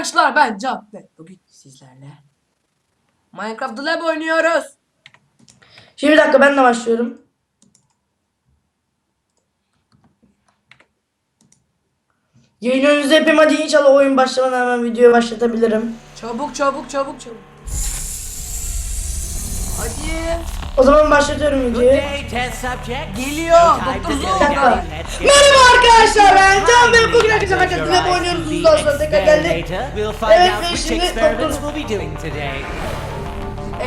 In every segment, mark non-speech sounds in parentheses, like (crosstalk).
arkadaşlar ben Can ve bugün sizlerle Minecraft The Lab oynuyoruz. Şimdi bir dakika ben de başlıyorum. Yayın önünüzde yapayım hadi inşallah oyun başlamadan hemen videoyu başlatabilirim. Çabuk çabuk çabuk çabuk. Hadi. O zaman başlatıyorum videoyu. Geliyor. Doktor. Merhaba arkadaşlar ben Can ve bugün herkese Minecraft Web oynuyoruz uzun sonra tekrar geldik. Evet, ve şimdi doktor-.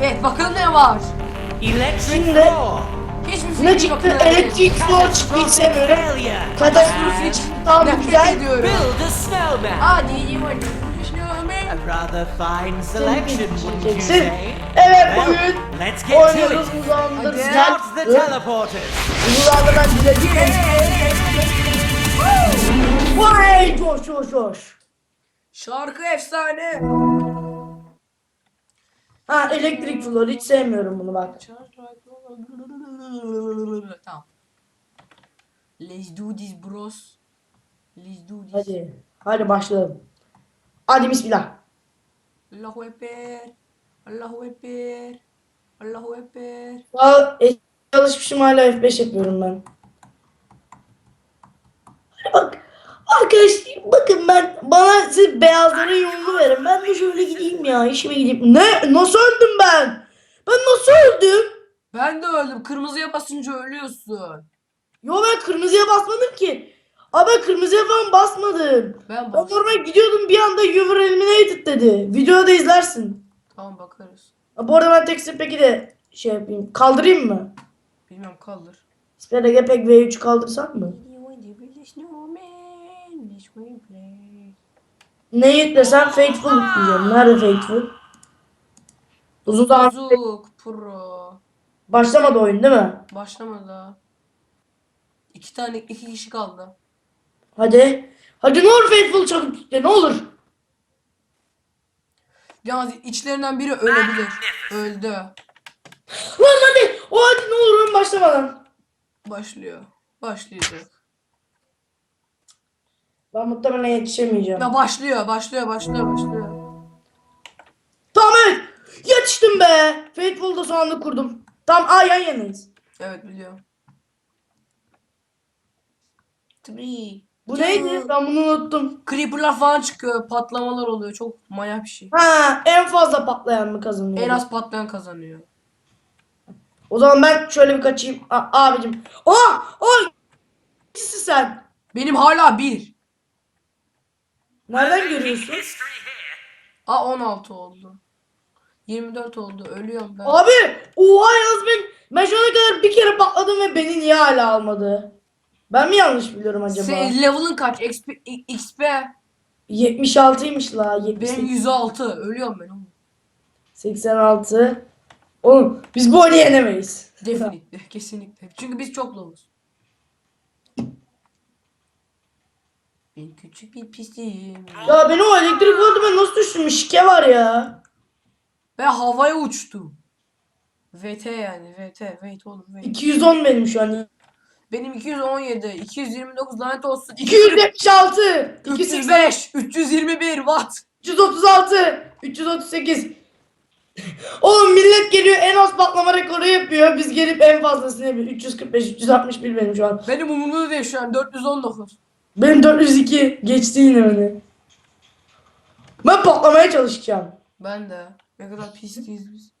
Evet bakın ne var. Electric Şimdi- floor. Hiçbir Ne çıktı? Elektrik zor çıktı hiç sevmiyorum. Katastrofi çıktı tam Nefret güzel. Hadi iyi oyun. Çeksin. Evet bugün let's get to oynuyoruz güzel. Start the teleporters. Uzandır ben diledim. Vay coş coş coş. Şarkı efsane. Ha elektrik flor hiç sevmiyorum bunu bak. Tamam. Let's do this bros. Let's do this. Hadi. Hadi başlayalım. Hadi bismillah. Allahu Ekber. Allahu Ekber. Allahu Ekber. Daha eski alışmışım hala F5 yapıyorum ben. Hadi bak. Arkadaşlar bakın ben bana siz beyazların yolunu verin. Ben de şöyle gideyim ya. işime gideyim. Ne? Nasıl öldüm ben? Ben nasıl öldüm? Ben de öldüm. Kırmızıya basınca ölüyorsun. Yo ben kırmızıya basmadım ki. Abi ben kırmızıya falan basmadım. Ben bak. normal gidiyordum bir anda you were eliminated dedi. Videoda izlersin. Tamam bakarız. Ha, Bu arada ben tek peki de şey yapayım. Kaldırayım mı? Bilmem kaldır. Spelege pek V3 kaldırsam mı? Ne yüklesem Faithful yükleyeceğim. Nerede Faithful? Uzun zaman Bozuk Pro. başlamadı oyun değil mi? Başlamadı daha. İki tane iki kişi kaldı. Hadi. Hadi ne olur Faithful çabuk yükle ne olur. Yalnız içlerinden biri ölebilir. Öldü. Lan hadi. O hadi ne olur oyun başlamadan. Başlıyor. Başlayacak. Ben muhtemelen yetişemeyeceğim. Ya başlıyor, başlıyor, başlıyor, başlıyor. Tamam evet. Yetiştim be. Faithful'da son anda kurdum. Tamam aa yan yanayız. Evet biliyorum. Three. Bu neydi? Ben bunu unuttum. Creeper'lar falan çıkıyor, patlamalar oluyor. Çok maya bir şey. Ha en fazla patlayan mı kazanıyor? En az patlayan kazanıyor. O zaman ben şöyle bir kaçayım. A abicim. Aa! Aa! Kimsin sen? Benim hala bir. Nereden görüyorsun? Aa 16 oldu. 24 oldu. Ölüyorum ben. Abi! Oha yalnız ben, ben şu ana kadar bir kere patladım ve beni niye hala almadı? Ben mi yanlış biliyorum acaba? Senin level'ın kaç? XP, XP. 76'ymış la. Benim 78, 106. Ölüyorum ben oğlum. 86. Oğlum biz bu oyunu yenemeyiz. Kesinlikle. Kesinlikle. Çünkü biz çok low'uz. Ben küçük bir pisliğim. Ya beni o elektrik ben nasıl düştüm? Şike var ya. Ve havaya uçtum. VT yani VT. Wait oğlum wait. 210 benim şu an. Benim 217, 229 lanet olsun. 276. 285. 305, 321 watt. 336. 338. Oğlum millet geliyor en az patlama rekoru yapıyor. Biz gelip en fazlasını yapıyoruz. 345, 361 benim şu an. Benim umurumda değil şu an 419. Benim 402 geçti yine beni. Ben patlamaya çalışacağım. Ben de. Ne kadar pisliyiz biz.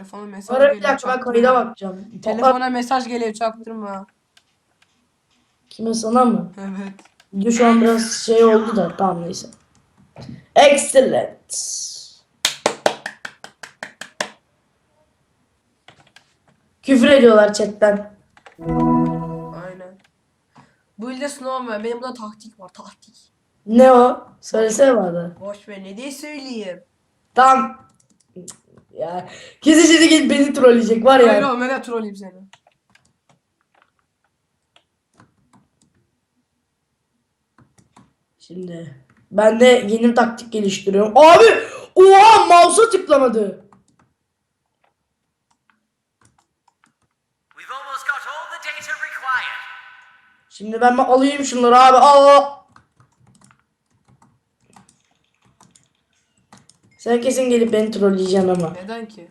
Telefona mesaj Sonra bir geliyor. dakika ben çaktırma. kayıda bakacağım. Telefona mesaj geliyor çaktırma. kime sana mı? Evet. Video şu an biraz şey oldu da tamam neyse. Excellent. Küfür ediyorlar chatten. Aynen. Bu ilde Snowman. Benim burada taktik var. Taktik. Ne o? Söylesene bana. Boş ver ne diye söyleyeyim. Tamam. Ya kesin şimdi gelip beni trolleyecek var Hayır ya. oğlum mega trolleyim seni. Şimdi ben de yeni taktik geliştiriyorum. Abi oha mouse'a tıklamadı. We've almost got all the data required. Şimdi ben alayım şunları abi. Al Sen kesin gelip beni trolleyeceksin ama. Neden ki?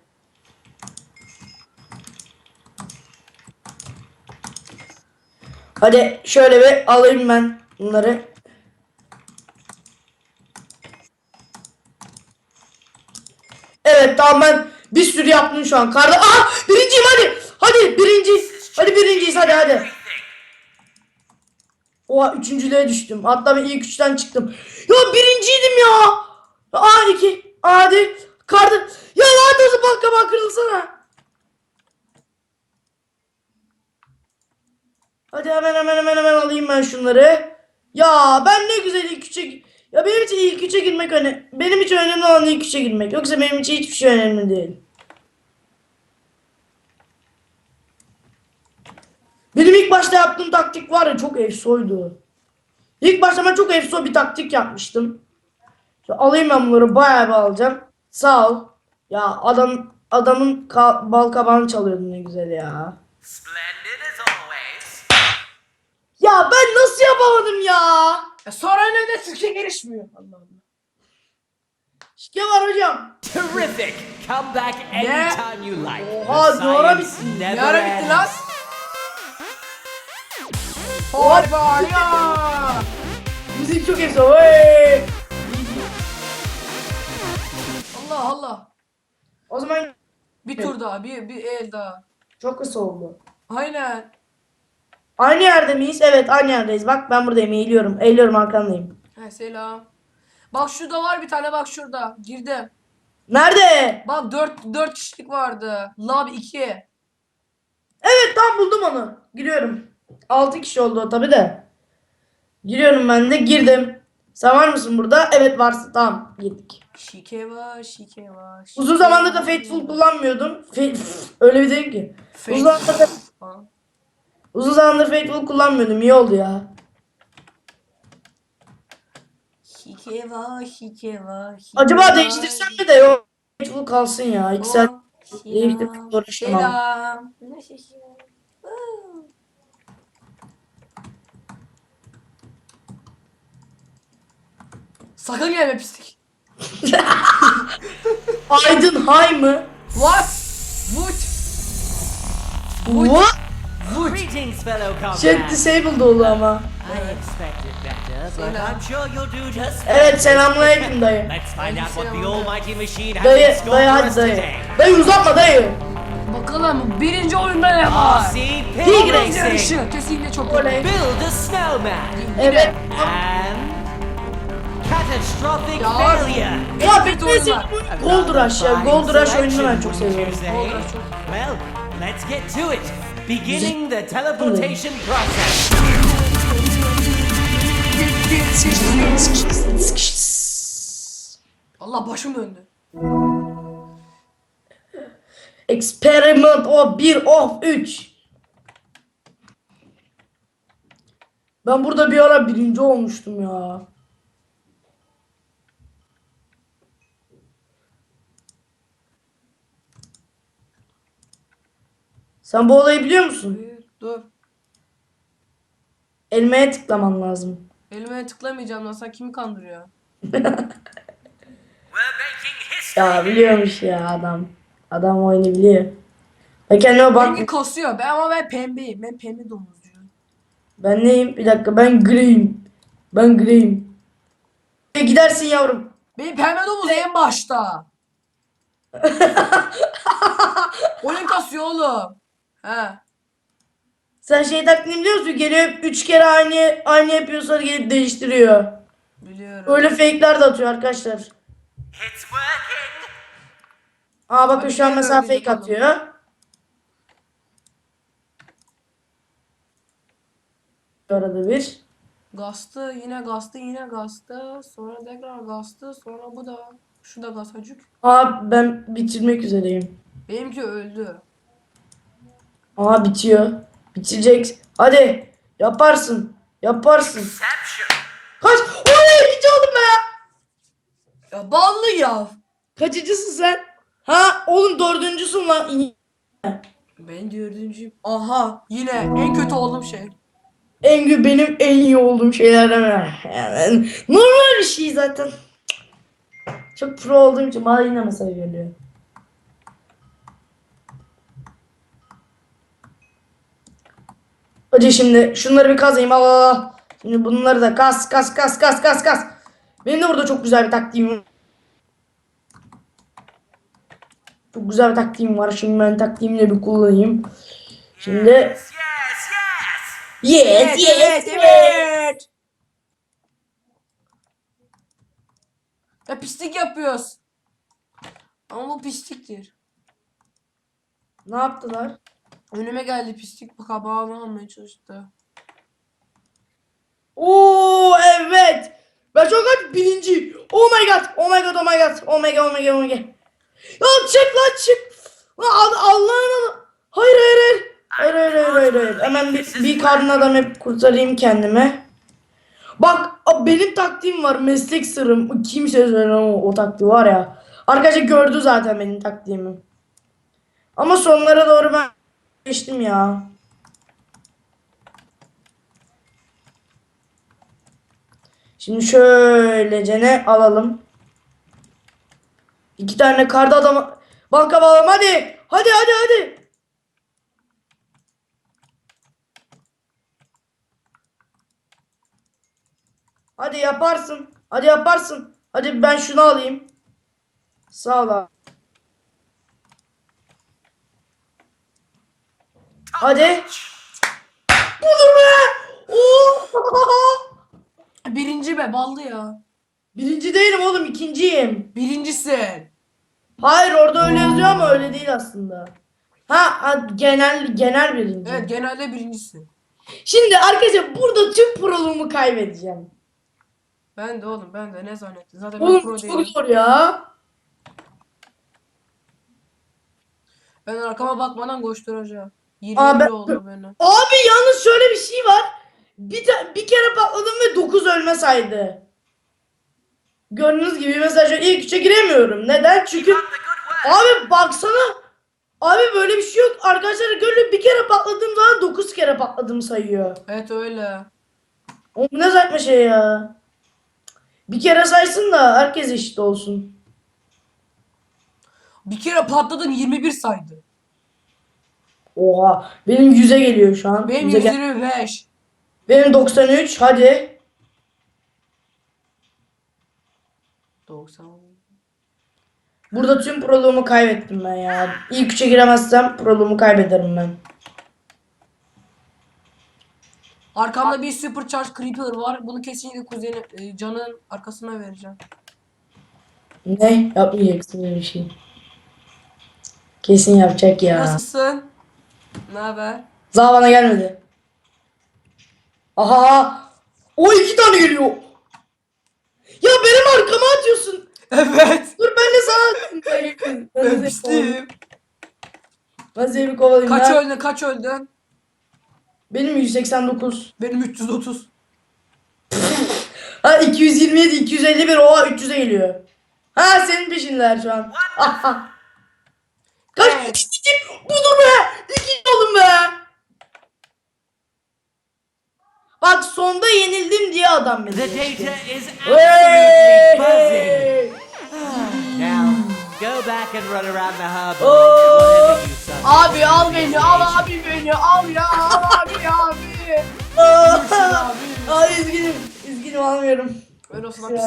Hadi şöyle bir alayım ben bunları. Evet tamam ben bir sürü yaptım şu an. Karda Aa birinciyim hadi. Hadi birinci. Hadi birinciyiz hadi hadi. Oha üçüncülüğe düştüm. Hatta ben ilk üçten çıktım. Ya birinciydim ya. Aa iki. Hadi. Karda. Ya lanet olsun bak kabağı kırılsana. Hadi hemen hemen hemen hemen alayım ben şunları. Ya ben ne güzel ilk üçe... Ya benim için ilk üçe girmek önemli. Benim için önemli olan ilk üçe girmek. Yoksa benim için hiçbir şey önemli değil. Benim ilk başta yaptığım taktik var ya çok efsoydu. İlk başta ben çok efso bir taktik yapmıştım. Alayım ben bunları bayağı bir alacağım. Sağ ol. Ya adam adamın ka- bal kabağını çalıyordun ne güzel ya. Splendid as always. Ya ben nasıl yapamadım ya? E sonra ne de Türkiye gelişmiyor. Allah Allah. Şike var hocam. Terrific! Come back anytime you like. Oha, doğru bitti. Ne ara bitti lan? Harba ya. Müzik çok. Hey! Allah Allah. O zaman Bir tur daha, bir, bir el daha. çok kısa oldu. Aynen. Aynı yerde miyiz? Evet aynı yerdeyiz. Bak ben buradayım eğiliyorum. Eğiliyorum arkandayım. He selam. Bak şurada var bir tane bak şurada. Girdim. Nerede? Bak 4 4 kişilik vardı. Lab 2. Evet tam buldum onu. Giriyorum. 6 kişi oldu o tabi de. Giriyorum ben de girdim. Sen var mısın burada? Evet varsın. Tamam girdik. Şike var, şike var. şike Uzun zamandır da var. Fateful kullanmıyordum. Fa- (laughs) Öyle bir değil ki. Uzun zamandır, uzun zamandır Fateful kullanmıyordum. İyi oldu ya. Şike var, şike var. şike Acaba var. değiştirsem mi de yok. Fateful kalsın ya. 2 saat Oh, değiştirip selam, uğraşamam. Selam. Nasılsın? Woo. Sakın gelme pislik. (laughs) Aydın Hay mı? What? What? What? What? Greetings, fellow comrades. disabled oldu ama. Evet selamünaleyküm (laughs) dayı. Dayı, dayı hadi dayı. Dayı uzatma dayı. Bakalım birinci oyunda ne var? Racing. yarışı. Kesinlikle çok Oley. iyi. Build a snowman. Evet. Catastrophic Ya. failure. Ya bitmesin. Gold Rush ya. Gold Rush oyununu ben çok seviyorum. you say? Gold Rush çok- Well, let's get to it. Beginning the teleportation process. Allah başım döndü. Experiment of 1 of 3. Ben burada bir ara birinci olmuştum ya. Sen bu olayı biliyor musun? Buyur, Dur. Elmeye tıklaman lazım. Elime tıklamayacağım lan sen kimi kandırıyor? (laughs) Ya biliyormuş ya adam. Adam oyunu biliyor. Ben kendime bak. Rengi kasıyor ben ama ben pembeyim. Ben pembe domuzcuyum. Ben neyim? Bir dakika ben greyim. Ben greyim. E, Gidersin yavrum. Benim pembe domuz en başta. (laughs) Oyun kasıyor oğlum. He. Sen şey taktiğini biliyor musun? Gelip üç kere aynı aynı yapıyor sonra gelip değiştiriyor. Biliyorum. Öyle fake'ler de atıyor arkadaşlar. Aa Hadi şu an mesela fake yapalım. atıyor. Arada bir. Gastı yine gastı yine gastı. Sonra tekrar gastı. Sonra bu da. Şu da gasacık. Aa ben bitirmek üzereyim. Benimki öldü. Aa bitiyor. Bitirecek. Hadi. Yaparsın. Yaparsın. Kaç. Oy ikinci oldum be ya. Ballı ya. Kaçıncısın sen? Ha oğlum dördüncüsün lan. Ben dördüncüyüm. Aha yine en kötü olduğum şey. En gü benim en iyi olduğum şeylerden biri. Yani normal bir şey zaten. Çok pro olduğum için bana yine mesaj geliyor. Hadi şimdi şunları bir kazayım al al al. Şimdi bunları da kas kas kas kas kas kas. Benim de burada çok güzel bir taktiğim var. Çok güzel bir taktiğim var. Şimdi ben taktiğimle bir kullanayım. Şimdi Yes, yes! yes yes yes. Ya pislik yapıyoruz. Ama bu pisliktir. Ne yaptılar? Önüme geldi pislik kabağını almaya çalıştı. Oo evet. Ben çok aç birinci. Oh my god. Oh my god. Oh my god. Oh my god. Oh my god. Oh my god. Ya çık lan çık. Lan Al- Allah'ın Hayır hayır hayır. Hayır hayır hayır hayır. hayır. Hemen bir, bir kadın adam hep kurtarayım kendime. Bak benim taktiğim var. Meslek sırrım. Kimse söylemem o, o taktiği var ya. Arkadaşlar gördü zaten benim taktiğimi. Ama sonlara doğru ben geçtim ya. Şimdi şöylece ne alalım. İki tane karda adam banka alalım hadi. Hadi hadi hadi. Hadi yaparsın. Hadi yaparsın. Hadi ben şunu alayım. Sağ ol abi. Hadi. Budur be. Oo! (laughs) Birinci be ballı ya. Birinci değilim oğlum ikinciyim. Birincisin. Hayır orada öyle yazıyor ama öyle değil aslında. Ha, ha, genel genel birinci. Evet genelde birincisin. Şimdi arkadaşlar burada tüm proluğumu kaybedeceğim. Ben de oğlum ben de ne zannettin. Zaten ben Oğlum pro çok değilim. zor ya. Ben arkama bakmadan koşturacağım. 20 Aa, ben- oldu benim. Abi yalnız şöyle bir şey var. Bir, ta- bir kere patladım ve 9 ölme saydı. Gördüğünüz gibi mesela şu ilk üçe giremiyorum. Neden? Çünkü abi baksana. Abi böyle bir şey yok. Arkadaşlar görün bir kere patladığım zaman 9 kere patladım sayıyor. Evet öyle. O ne saçma şey ya. Bir kere saysın da herkes eşit olsun. Bir kere patladın 21 saydı. Oha. Benim 100'e geliyor şu an. Benim 100'e gel- 125. Benim 93. Hadi. 90. Burada tüm proluğumu kaybettim ben ya. İlk üçe giremezsem proluğumu kaybederim ben. Arkamda bir supercharge creeper var. Bunu kesinlikle kuzenim e, canın arkasına vereceğim. Ne? Yapmayacaksın öyle bir şey. Kesin yapacak ya. Nasılsın? Ne haber? Daha bana gelmedi. Aha. O iki tane geliyor. Ya benim arkama atıyorsun. Evet. Dur ben de sana. Ben Ben de seni (laughs) pisliğim. Ben seni bir kovalayayım. Kaç ya. öldün kaç öldün? Benim 189. Benim 330. Ha 227, 251, oha 300'e geliyor. Ha senin peşindeler şu an. Kaç? Evet. Budur be. İki oldum be. Bak sonda yenildim diye adam beni. The data is absolutely buzzing! Hey! Now, go back and run around the hub. Oh. Whatever you son. Abi al beni al abi beni al ya al abi (laughs) abi. Aa, Ay üzgünüm. Üzgünüm almıyorum. Öyle olsun abi.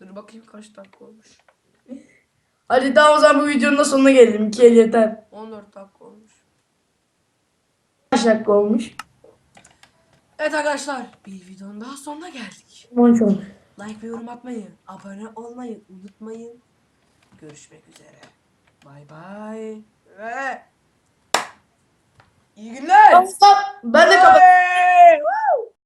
Dur bakayım kaç dakika olmuş. Hadi tamam o zaman bu videonun da sonuna gelelim. 2 el yeter. 14 dakika olmuş. Kaç dakika olmuş? Evet arkadaşlar bir videonun daha sonuna geldik. 13 olmuş. Like ve yorum atmayı, abone olmayı unutmayın. Görüşmek üzere. Bay bay. Ve iyi günler. Tamam, Ben de kapat.